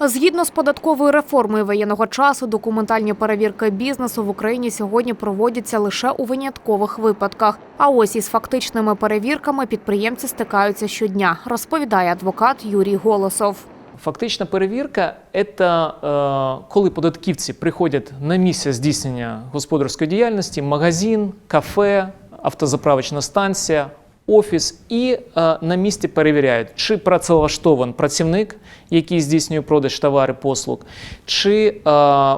Згідно з податковою реформою воєнного часу, документальні перевірки бізнесу в Україні сьогодні проводяться лише у виняткових випадках. А ось із фактичними перевірками підприємці стикаються щодня, розповідає адвокат Юрій Голосов. Фактична перевірка це е, коли податківці приходять на місце здійснення господарської діяльності, магазин, кафе, автозаправочна станція, офіс, і е, на місці перевіряють, чи працевлаштований працівник, який здійснює продаж товарів послуг, чи е,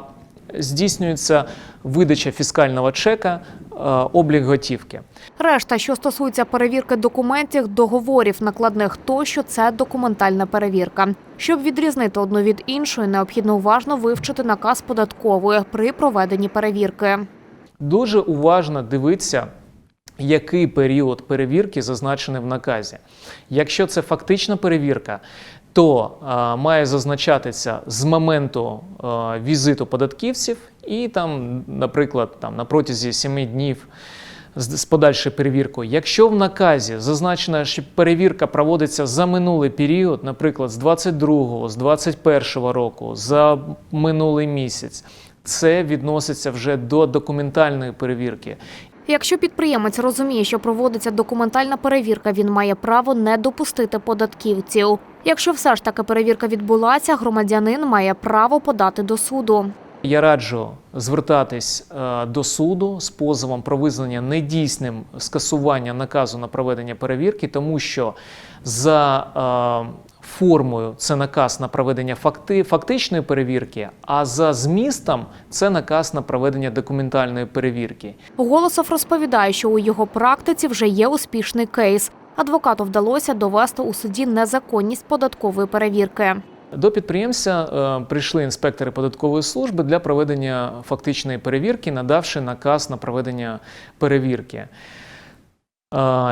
здійснюється видача фіскального чека, е, облік готівки. Решта, що стосується перевірки документів, договорів, накладних тощо, це документальна перевірка. Щоб відрізнити одну від іншої, необхідно уважно вивчити наказ податкової при проведенні перевірки. Дуже уважно дивитися, який період перевірки зазначений в наказі. Якщо це фактична перевірка, то е, має зазначатися з моменту е, візиту податківців і там, наприклад, там, на протязі 7 днів з подальшою перевіркою. Якщо в наказі зазначено, що перевірка проводиться за минулий період, наприклад, з 22-го, з 21-го року, за минулий місяць, це відноситься вже до документальної перевірки. Якщо підприємець розуміє, що проводиться документальна перевірка, він має право не допустити податківців. Якщо все ж таки перевірка відбулася, громадянин має право подати до суду. Я раджу звертатись е, до суду з позовом про визнання недійсним скасування наказу на проведення перевірки, тому що за е, формою це наказ на проведення факти, фактичної перевірки, а за змістом це наказ на проведення документальної перевірки. Голосов розповідає, що у його практиці вже є успішний кейс. Адвокату вдалося довести у суді незаконність податкової перевірки. До підприємця е, прийшли інспектори податкової служби для проведення фактичної перевірки, надавши наказ на проведення перевірки.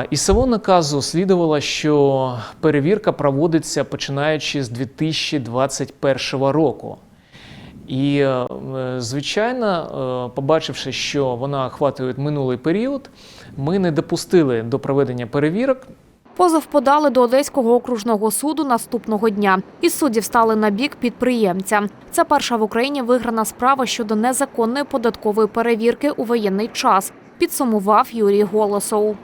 Із цього наказу слідувало, що перевірка проводиться починаючи з 2021 року. І, е, звичайно, е, побачивши, що вона охватує минулий період, ми не допустили до проведення перевірок, Позов подали до Одеського окружного суду наступного дня. Із суддів стали на бік підприємця. Це перша в Україні виграна справа щодо незаконної податкової перевірки у воєнний час. Підсумував Юрій Голосов.